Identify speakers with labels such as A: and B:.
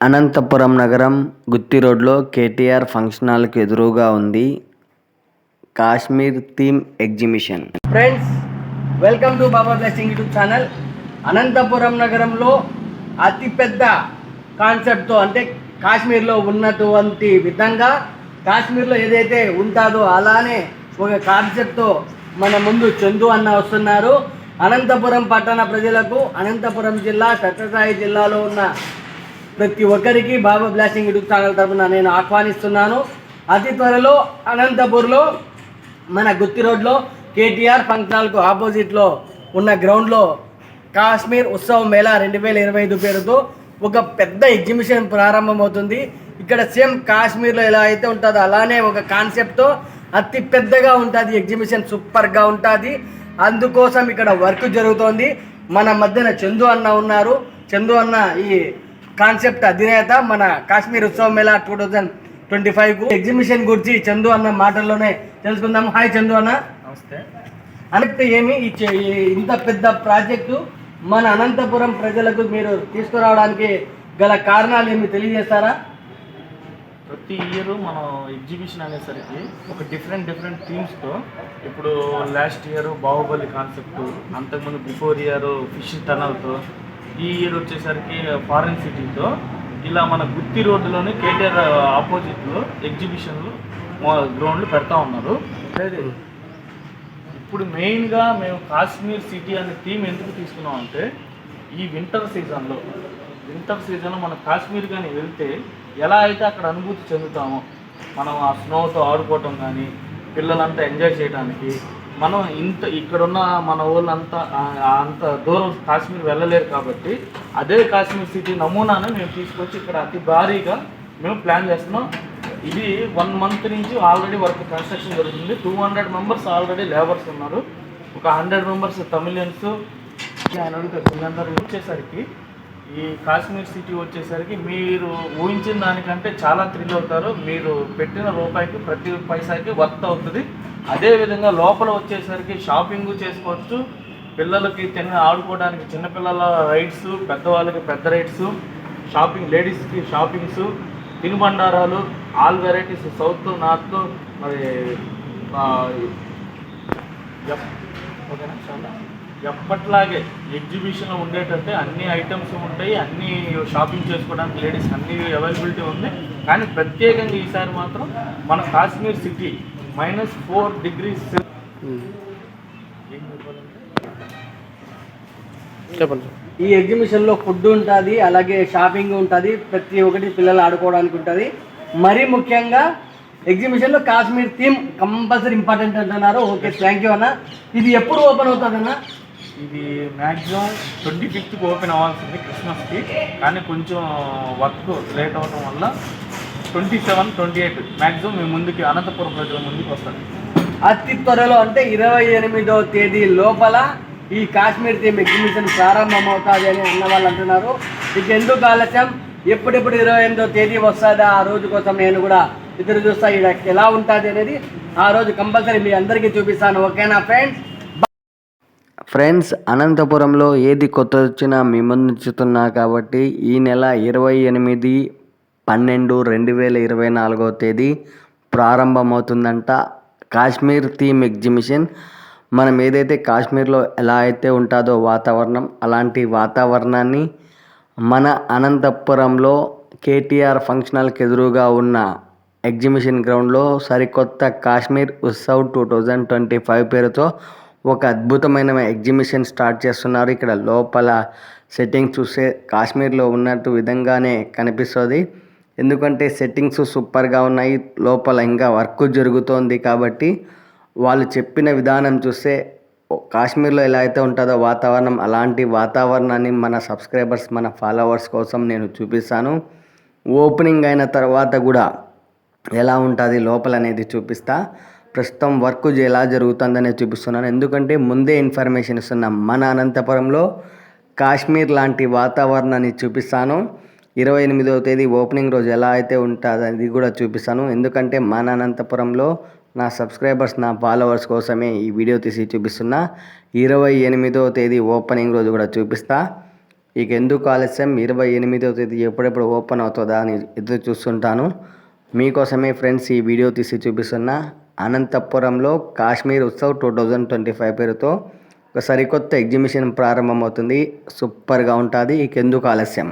A: అనంతపురం నగరం గుత్తి రోడ్లో కేటీఆర్ ఫంక్షన్ హాల్కి ఎదురుగా ఉంది Kashmir theme exhibition.
B: Friends welcome to Baba blessing YouTube channel. Anantapuram నగరంలో అతిపెద్ద కాన్సెప్ట్తో అంటే కాశ్మీర్లో ఉన్నటువంటి విధంగా కాశ్మీర్లో ఏదైతే ఉంటుందో అలానే ఒక కాన్సెప్ట్తో మన ముందు చందు అన్న వస్తున్నారు. అనంతపురం పట్టణ ప్రజలకు అనంతపురం జిల్లా సత్యసాయి జిల్లాలో ఉన్న ప్రతి ఒక్కరికి బాబా బ్లాస్టింగ్ యూట్యూబ్ ఛానల్ తరఫున నేను ఆహ్వానిస్తున్నాను. అతి త్వరలో అనంతపూర్లో మన గుత్తి రోడ్లో కేటీఆర్ ఫంక్షన్ ఆపోజిట్లో ఉన్న గ్రౌండ్లో కాశ్మీర్ ఉత్సవం మేళా రెండు వేల ఇరవై ఐదు పేరుతో ఒక పెద్ద ఎగ్జిబిషన్ ప్రారంభమవుతుంది. ఇక్కడ సేమ్ కాశ్మీర్లో ఎలా అయితే ఉంటుందో అలానే ఒక కాన్సెప్ట్తో అతి పెద్దగా ఉంటుంది. ఎగ్జిబిషన్ సూపర్గా ఉంటుంది. అందుకోసం ఇక్కడ వర్క్ జరుగుతోంది. మన మధ్యన చందు అన్న ఉన్నారు. చందు అన్న ఈ కాన్సెప్ట్ అధినేత మన Kashmir Utsav Mela two thousand twenty five exhibition గురించి చందు అన్న మాటల్లోనే తెలుసుకుందాం. హాయ్ చందు అన్న.
C: నమస్తే.
B: అంటే ఏమి ఇంత పెద్ద ప్రాజెక్టు మన అనంతపురం ప్రజలకు మీరు తీసుకురావడానికి గల కారణాలు ఏమి తెలియజేస్తారా?
C: ప్రతి ఇయర్ మనం ఎగ్జిబిషన్ అనేసరికి ఒక డిఫరెంట్ డిఫరెంట్ థీమ్స్తో ఇప్పుడు లాస్ట్ ఇయర్ బాహుబలి కాన్సెప్ట్ అంతకుముందు బిఫోర్ ఇయర్ ఫిష్ టనల్తో ఈ ఇయర్ వచ్చేసరికి ఫారెన్ సిటీతో ఇలా మన గుత్తి రోడ్డులోని కేటీఆర్ ఆపోజిట్లో ఎగ్జిబిషన్లు గ్రౌండ్లు పెడతా ఉన్నారు. ఇప్పుడు మెయిన్గా మేము కాశ్మీర్ సిటీ అనే థీమ్ ఎందుకు తీసుకున్నాం అంటే ఈ వింటర్ సీజన్లో వింటర్ సీజన్లో మనం కాశ్మీర్ కానీ వెళ్తే ఎలా అయితే అక్కడ అనుభూతి చెందుతామో మనం ఆ స్నోతో ఆడుకోవటం కానీ పిల్లలంతా ఎంజాయ్ చేయడానికి మనం ఇంత ఇక్కడున్న మన వాళ్ళంతా అంత దూరం కాశ్మీర్ వెళ్ళలేరు కాబట్టి అదే కాశ్మీర్ సిటీ నమూనాను మేము తీసుకొచ్చి ఇక్కడ అతి భారీగా మేము ప్లాన్ చేస్తున్నాం. ఇది వన్ మంత్ నుంచి ఆల్రెడీ వర్క్ కన్స్ట్రక్షన్ జరుగుతుంది. Two hundred members already labours ఉన్నారు. ఒక హండ్రెడ్ మెంబర్స్ తమిళియన్స్ ఆయన అడుగుతారు వచ్చేసరికి ఈ కాశ్మీర్ సిటీ వచ్చేసరికి మీరు ఊహించిన దానికంటే చాలా థ్రిల్ అవుతారు. మీరు పెట్టిన రూపాయికి ప్రతి పైసాకి వర్త్ అవుతుంది. అదేవిధంగా లోపల వచ్చేసరికి షాపింగ్ చేసుకోవచ్చు. పిల్లలకి తిన్న ఆడుకోవడానికి చిన్నపిల్లల రైడ్స్ పెద్దవాళ్ళకి పెద్ద రైడ్స్ షాపింగ్ లేడీస్కి షాపింగ్స్ తినుబండారాలు ఆల్ వెరైటీస్ సౌత్ నార్త్ మరి ఓకేనా? చాలా. ఎప్పట్లాగే ఎగ్జిబిషన్లో ఉండేటట్టే అన్ని ఐటమ్స్ ఉంటాయి అన్ని షాపింగ్ చేసుకోవడానికి లేడీస్ అన్ని అవైలబిలిటీ ఉంది. కానీ ప్రత్యేకంగా ఈసారి మాత్రం మన Kashmir city minus four degrees
B: చెప్పండి ఈ ఎగ్జిబిషన్లో ఫుడ్ ఉంటుంది అలాగే షాపింగ్ ఉంటుంది ప్రతి ఒక్కటి పిల్లలు ఆడుకోవడానికి ఉంటుంది. మరీ ముఖ్యంగా ఎగ్జిబిషన్లో కాశ్మీర్ థీమ్ కంపల్సరీ ఇంపార్టెంట్ అంటున్నారు. ఓకే థ్యాంక్ యూ అన్న. ఇది ఎప్పుడు ఓపెన్ అవుతుందన్న?
C: ఇది మ్యాక్సిమం ట్వంటీ ఫిఫ్త్కి ఓపెన్ అవ్వాల్సింది క్రిస్మస్కి కానీ కొంచెం వర్క్ లేట్ అవ్వటం వల్ల twenty seven twenty eight maximum మీ ముందుకి అనంతపురం ప్రజల ముందుకు వస్తుంది
B: అతి త్వరలో అంటే ఇరవై ఎనిమిదో తేదీ లోపల ఈ కాశ్మీర్ థీమ్ ఎగ్జిబిషన్ ప్రారంభమవుతుంది అని అన్న వాళ్ళు అంటున్నారు. ఇక ఎందుకు ఆలస్యం? ఎప్పుడెప్పుడు ఇరవై ఎనిమిదో తేదీ వస్తుందా? ఆ రోజు కోసం నేను కూడా ఎదురు చూస్తా. ఇలా ఎలా ఉంటుంది అనేది ఆ రోజు కంపల్సరీ మీ అందరికీ చూపిస్తాను. ఓకేనా ఫ్రెండ్స్
A: ఫ్రెండ్స్ అనంతపురంలో ఏది కొత్త వచ్చినా మీ కాబట్టి ఈ నెల ఇరవై ఎనిమిది పన్నెండు రెండు వేల ఇరవై నాలుగో తేదీ ప్రారంభమవుతుందంట కాశ్మీర్ థీమ్ ఎగ్జిబిషన్. మనం ఏదైతే కాశ్మీర్లో ఎలా అయితే ఉంటుందో వాతావరణం అలాంటి వాతావరణాన్ని మన అనంతపురంలో కేటీఆర్ ఫంక్షనల్కి ఎదురుగా ఉన్న ఎగ్జిబిషన్ గ్రౌండ్లో సరికొత్త Kashmir Utsav two thousand twenty five పేరుతో ఒక అద్భుతమైన ఎగ్జిబిషన్ స్టార్ట్ చేస్తున్నారు. ఇక్కడ లోపల సెట్టింగ్ చూస్తే కాశ్మీర్లో ఉన్నట్టు విధంగానే కనిపిస్తుంది. ఎందుకంటే సెట్టింగ్స్ సూపర్గా ఉన్నాయి. లోపల ఇంకా వర్క్ జరుగుతోంది కాబట్టి వాళ్ళు చెప్పిన విధానం చూస్తే కాశ్మీర్లో ఎలా అయితే ఉంటుందో వాతావరణం అలాంటి వాతావరణాన్ని మన సబ్స్క్రైబర్స్ మన ఫాలోవర్స్ కోసం నేను చూపిస్తాను. ఓపెనింగ్ అయిన తర్వాత కూడా ఎలా ఉంటుంది లోపల అనేది చూపిస్తా. ప్రస్తుతం వర్క్ ఎలా జరుగుతుందనే చూపిస్తున్నాను. ఎందుకంటే ముందే ఇన్ఫర్మేషన్ ఇస్తున్నాం మన అనంతపురంలో కాశ్మీర్ లాంటి వాతావరణాన్ని చూపిస్తాను. ఇరవై ఎనిమిదవ తేదీ ఓపెనింగ్ రోజు ఎలా అయితే ఉంటుందో అది కూడా చూపిస్తాను. ఎందుకంటే మన అనంతపురంలో నా సబ్స్క్రైబర్స్ నా ఫాలోవర్స్ కోసమే ఈ వీడియో తీసి చూపిస్తున్నా. ఇరవై ఎనిమిదవ తేదీ ఓపెనింగ్ రోజు కూడా చూపిస్తా. ఇక ఎందుకు ఆలస్యం? ఇరవై ఎనిమిదవ తేదీ ఎప్పుడెప్పుడు ఓపెన్ అవుతుందా అని ఎదురు చూస్తుంటాను. మీకోసమే ఫ్రెండ్స్ ఈ వీడియో తీసి చూపిస్తున్నా. అనంతపురంలో Kashmir Utsav two thousand twenty five పేరుతో ఒక సరికొత్త ఎగ్జిబిషన్ ప్రారంభమవుతుంది. సూపర్గా ఉంటుంది. ఇకెందుకు ఆలస్యం?